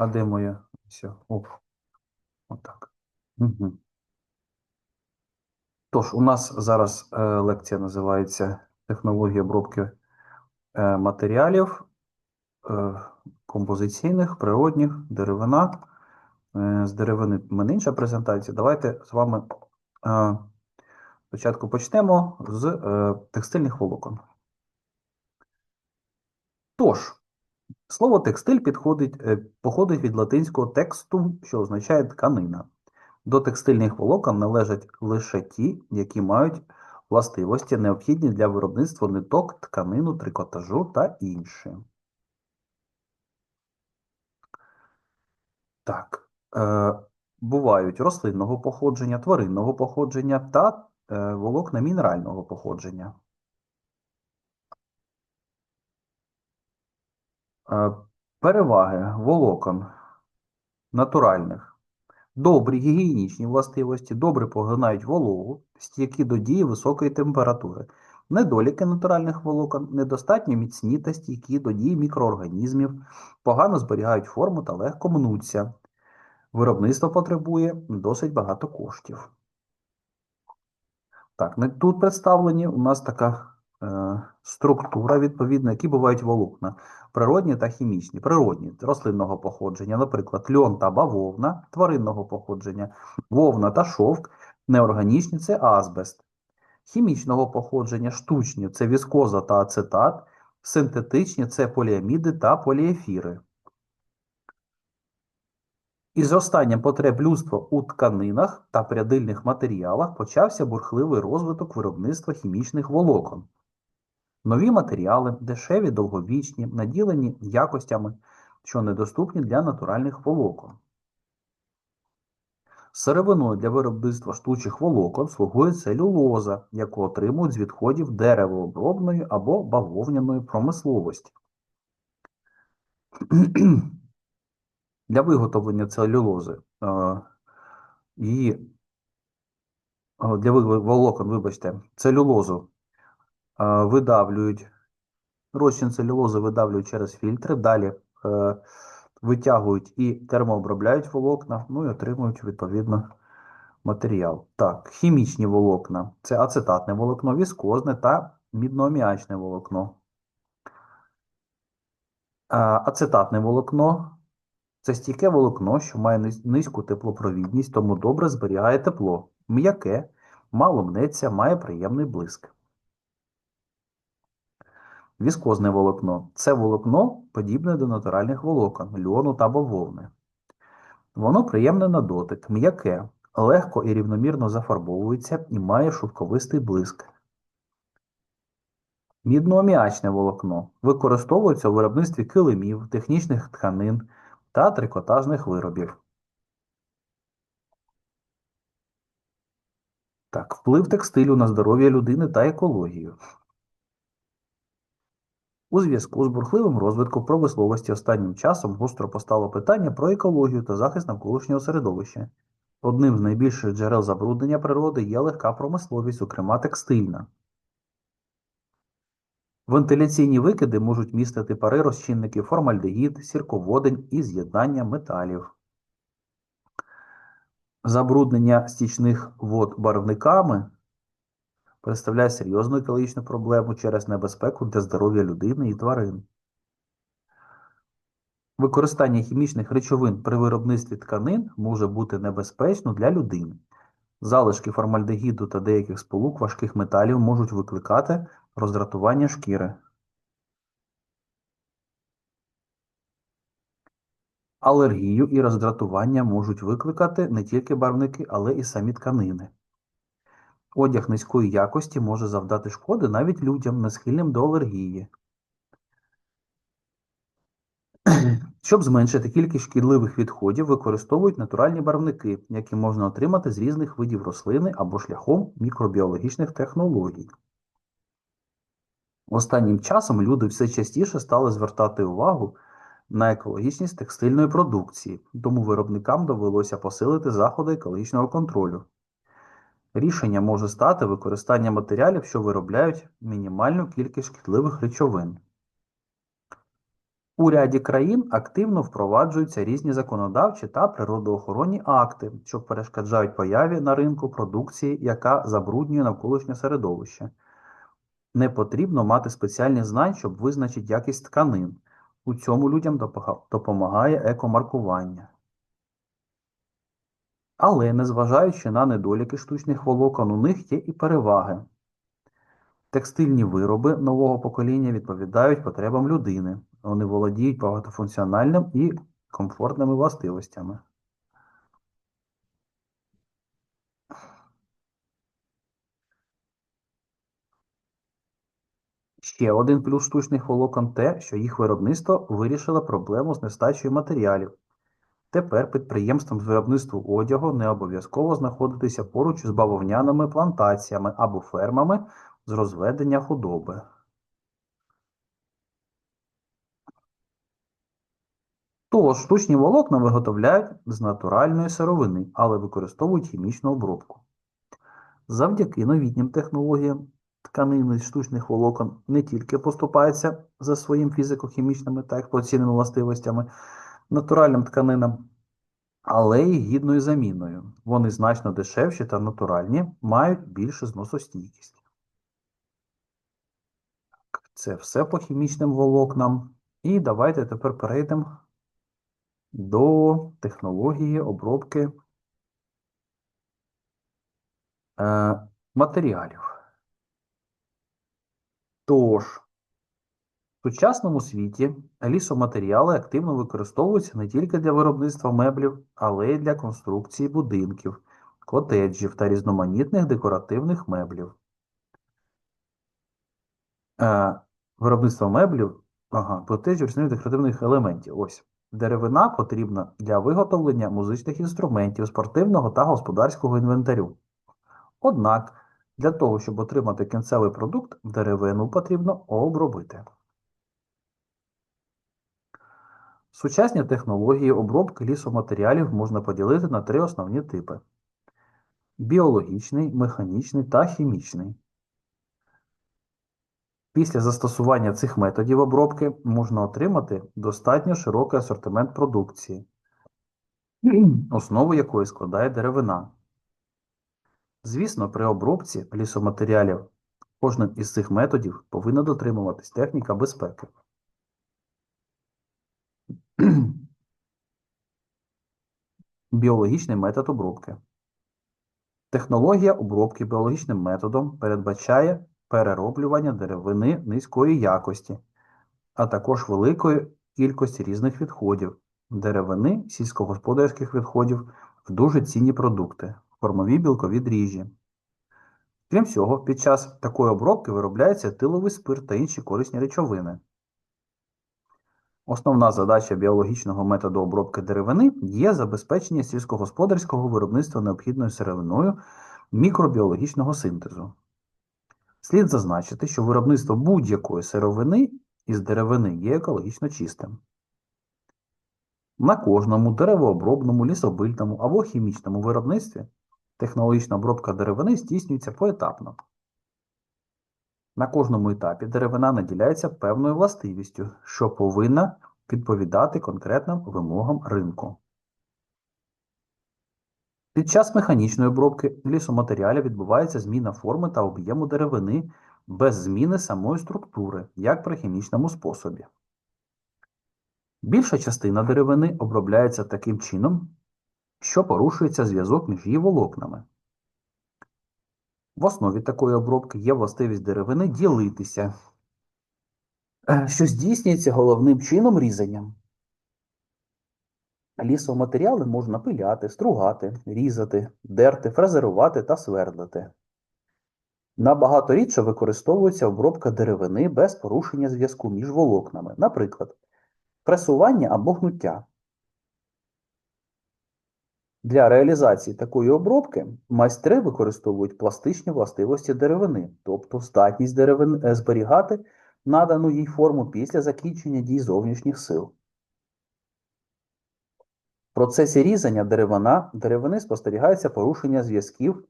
А де моя? Все. Оп. Отак. Угу. Тож, у нас зараз е, лекція називається Технологія обробки е, матеріалів е, композиційних, природних, деревина. Е, з деревини в мене інша презентація. Давайте з вами е, спочатку почнемо з е, текстильних волокон. Тож, слово текстиль підходить, е, походить від латинського текстум, що означає тканина. До текстильних волокон належать лише ті, які мають властивості, необхідні для виробництва ниток, тканину, трикотажу та інше. Так, е, бувають рослинного походження, тваринного походження та е, волокна мінерального походження. Переваги волокон натуральних. Добрі гігієнічні властивості, добре поглинають вологу, стійкі до дії високої температури. Недоліки натуральних волокон недостатньо міцні та стійкі до дії мікроорганізмів, погано зберігають форму та легко мнуться. Виробництво потребує досить багато коштів. Так, ну, тут представлені у нас така е, структура, відповідно, які бувають волокна. Природні та хімічні. Природні рослинного походження, наприклад, льон та бавовна, тваринного походження, вовна та шовк, неорганічні це азбест. Хімічного походження штучні це віскоза та ацетат, синтетичні це поліаміди та поліефіри. Із зростанням потреб людства у тканинах та прядильних матеріалах почався бурхливий розвиток виробництва хімічних волокон. Нові матеріали, дешеві, довговічні, наділені якостями, що недоступні для натуральних волокон. Сировиною для виробництва штучих волокон слугує целюлоза, яку отримують з відходів деревообробної або бавовняної промисловості. Для виготовлення целюлози е, її е, для волокон, вибачте, целюлозу видавлюють, розчин целюлози видавлюють через фільтри, далі е, витягують і термообробляють волокна, ну і отримують відповідно матеріал. Так, хімічні волокна це ацетатне волокно, віскозне та мідноаміачне волокно. Ацетатне волокно це стійке волокно, що має низьку теплопровідність, тому добре зберігає тепло. М'яке, мало мнеться, має приємний блиск. Віскозне волокно це волокно, подібне до натуральних волокон, льону та бавовни. Воно приємне на дотик, м'яке, легко і рівномірно зафарбовується і має шовковистий блиск. Мідноаміачне волокно використовується у виробництві килимів, технічних тканин та трикотажних виробів. Так, вплив текстилю на здоров'я людини та екологію. У зв'язку з бурхливим розвитком промисловості останнім часом гостро постало питання про екологію та захист навколишнього середовища. Одним з найбільших джерел забруднення природи є легка промисловість, зокрема текстильна. Вентиляційні викиди можуть містити пари розчинники формальдегід, сірководень і з'єднання металів. Забруднення стічних вод барвниками представляє серйозну екологічну проблему через небезпеку для здоров'я людини і тварин. Використання хімічних речовин при виробництві тканин може бути небезпечно для людини. Залишки формальдегіду та деяких сполук важких металів можуть викликати роздратування шкіри. Алергію і роздратування можуть викликати не тільки барвники, але і самі тканини. Одяг низької якості може завдати шкоди навіть людям, не схильним до алергії. Щоб зменшити кількість шкідливих відходів, використовують натуральні барвники, які можна отримати з різних видів рослини або шляхом мікробіологічних технологій. Останнім часом люди все частіше стали звертати увагу на екологічність текстильної продукції, тому виробникам довелося посилити заходи екологічного контролю. Рішення може стати використання матеріалів, що виробляють мінімальну кількість шкідливих речовин. У ряді країн активно впроваджуються різні законодавчі та природоохоронні акти, що перешкоджають появі на ринку продукції, яка забруднює навколишнє середовище. Не потрібно мати спеціальних знань, щоб визначити якість тканин. У цьому людям допомагає екомаркування. Але, незважаючи на недоліки штучних волокон, у них є і переваги. Текстильні вироби нового покоління відповідають потребам людини. Вони володіють багатофункціональним і комфортними властивостями. Ще один плюс штучних волокон те, що їх виробництво вирішило проблему з нестачею матеріалів. Тепер підприємствам з виробництва одягу не обов'язково знаходитися поруч з бавовняними плантаціями або фермами з розведення худоби. Тож штучні волокна виготовляють з натуральної сировини, але використовують хімічну обробку. Завдяки новітнім технологіям тканини з штучних волокон не тільки поступаються за своїм фізико-хімічними та експлуатаційними властивостями натуральним тканинам, але й гідною заміною. Вони значно дешевші та натуральні, мають більшу зносостійкість. Це все по хімічним волокнам. І давайте тепер перейдемо до технології обробки е, матеріалів. Тож, в сучасному світі лісоматеріали активно використовуються не тільки для виробництва меблів, але й для конструкції будинків, котеджів та різноманітних декоративних меблів. Е, виробництво меблів, ага, котеджів різноманітних декоративних елементів. Ось. Деревина потрібна для виготовлення музичних інструментів, спортивного та господарського інвентарю. Однак, для того, щоб отримати кінцевий продукт, деревину потрібно обробити. Сучасні технології обробки лісоматеріалів можна поділити на три основні типи: біологічний, механічний та хімічний. Після застосування цих методів обробки можна отримати достатньо широкий асортимент продукції, основу якої складає деревина. Звісно, при обробці лісоматеріалів кожним із цих методів повинна дотримуватись техніка безпеки. Біологічний метод обробки. Технологія обробки біологічним методом передбачає перероблювання деревини низької якості, а також великої кількості різних відходів, деревини, сільськогосподарських відходів в дуже цінні продукти, кормові білкові дріжджі. Крім цього, під час такої обробки виробляється етиловий спирт та інші корисні речовини. Основна задача біологічного методу обробки деревини є забезпечення сільськогосподарського виробництва необхідною сировиною мікробіологічного синтезу. Слід зазначити, що виробництво будь-якої сировини із деревини є екологічно чистим. На кожному деревообробному, лісобильному або хімічному виробництві технологічна обробка деревини здійснюється поетапно. На кожному етапі деревина наділяється певною властивістю, що повинна відповідати конкретним вимогам ринку. Під час механічної обробки лісоматеріалів відбувається зміна форми та об'єму деревини без зміни самої структури, як при хімічному способі. Більша частина деревини обробляється таким чином, що порушується зв'язок між її волокнами. В основі такої обробки є властивість деревини ділитися, е, що здійснюється головним чином різанням. Лісоматеріали можна пиляти, стругати, різати, дерти, фрезерувати та свердлити. Набагато рідше використовується обробка деревини без порушення зв'язку між волокнами, наприклад, пресування або гнуття. Для реалізації такої обробки майстри використовують пластичні властивості деревини, тобто здатність деревини е, зберігати надану їй форму після закінчення дій зовнішніх сил. В процесі різання деревина, деревини спостерігається порушення зв'язків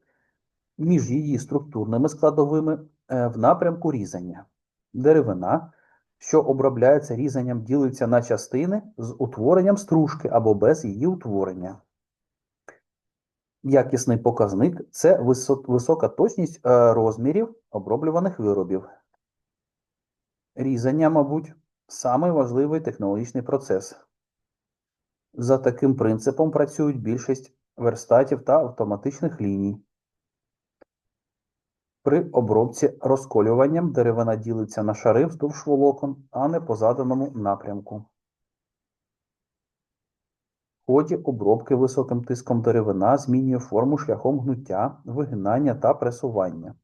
між її структурними складовими е, в напрямку різання. Деревина що обробляється різанням, ділиться на частини з утворенням стружки або без її утворення. Якісний показник це висока точність е, розмірів оброблюваних виробів. Різання, мабуть, самий важливий технологічний процес. За таким принципом працюють більшість верстатів та автоматичних ліній. При обробці розколюванням деревина ділиться на шари вздовж волокон, а не по заданому напрямку. В ході обробки високим тиском деревина змінює форму шляхом гнуття, вигинання та пресування.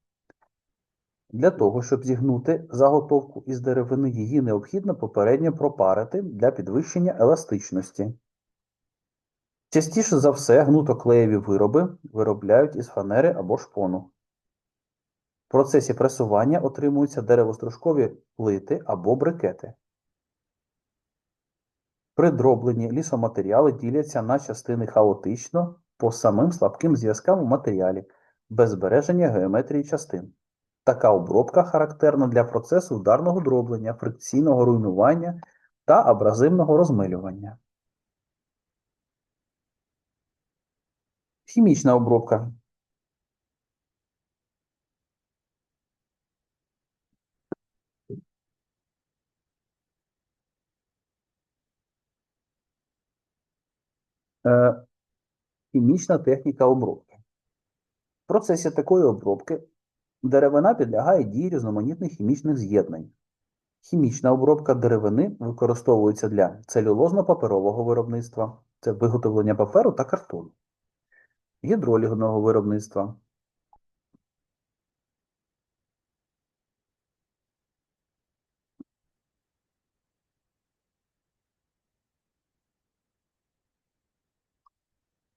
Для того, щоб зігнути заготовку із деревини, її необхідно попередньо пропарити для підвищення еластичності. Частіше за все гнутоклеєві вироби виробляють із фанери або шпону. В процесі пресування отримуються деревостружкові плити або брикети. При дробленні лісоматеріали діляться на частини хаотично по самим слабким зв'язкам у матеріалі, без збереження геометрії частин. Така обробка характерна для процесу ударного дроблення, фрикційного руйнування та абразивного розмилювання. Хімічна обробка. Хімічна техніка обробки. В процесі такої обробки деревина підлягає дії різноманітних хімічних з'єднань. Хімічна обробка деревини використовується для целюлозно-паперового виробництва, це виготовлення паперу та картону, гідролігного виробництва,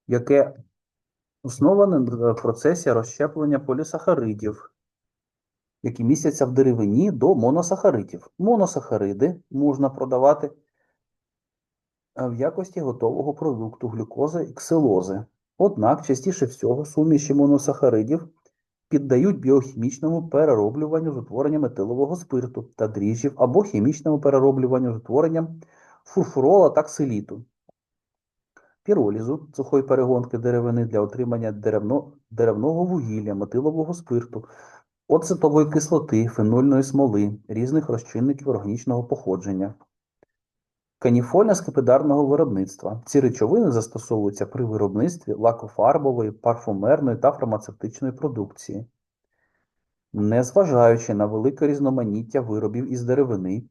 яке основане на процесі розщеплення полісахаридів, які містяться в деревині до моносахаридів. Моносахариди можна продавати е, в якості готового продукту глюкози і ксилози. Однак, частіше всього, суміші моносахаридів піддають біохімічному перероблюванню з утворенням етилового спирту та дріжджів або хімічному перероблюванню з утворенням фурфурола та ксиліту піролізу сухої перегонки деревини для отримання деревно, деревного вугілля, метилового спирту, оцетової кислоти, фенольної смоли, різних розчинників органічного походження. Каніфольне скипидарного виробництва. Ці речовини застосовуються при виробництві лакофарбової, парфумерної та фармацевтичної продукції. Незважаючи на велике різноманіття виробів із деревини,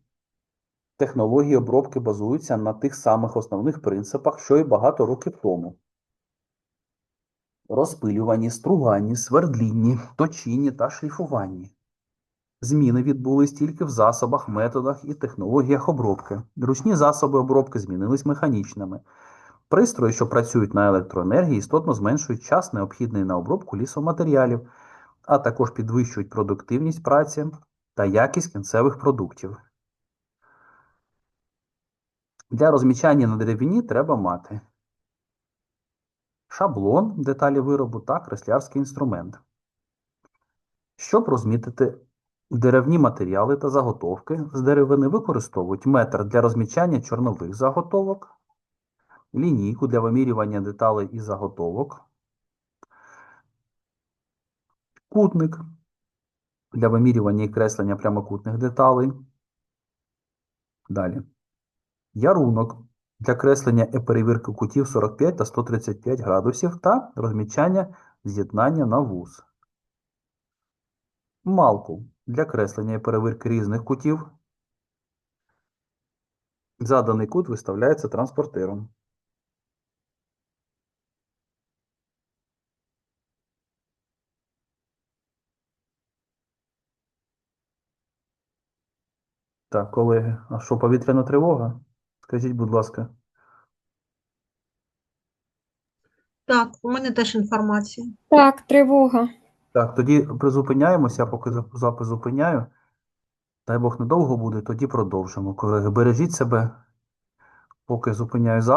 технології обробки базуються на тих самих основних принципах, що й багато років тому. Розпилюванні, струганні, свердлінні, точінні та шліфуванні. Зміни відбулись тільки в засобах, методах і технологіях обробки. Ручні засоби обробки змінились механічними. Пристрої, що працюють на електроенергії, істотно зменшують час, необхідний на обробку лісоматеріалів, а також підвищують продуктивність праці та якість кінцевих продуктів. Для розмічання на деревині треба мати шаблон, деталі виробу та креслярський інструмент. Щоб розмітити деревні матеріали та заготовки з деревини використовують метр для розмічання чорнових заготовок, лінійку для вимірювання деталей і заготовок, кутник для вимірювання і креслення прямокутних деталей. Далі. Ярунок для креслення і перевірки кутів 45 та 135 градусів та розмічання з'єднання на вуз. Малку для креслення і перевірки різних кутів. Заданий кут виставляється транспортером. Так, колеги, а що повітряна тривога? Скажіть, будь ласка. Так, у мене теж інформація. Так, тривога. Так, тоді призупиняємося, поки запис зупиняю. Дай Бог недовго буде, тоді продовжимо. Колеги, бережіть себе, поки зупиняю запис.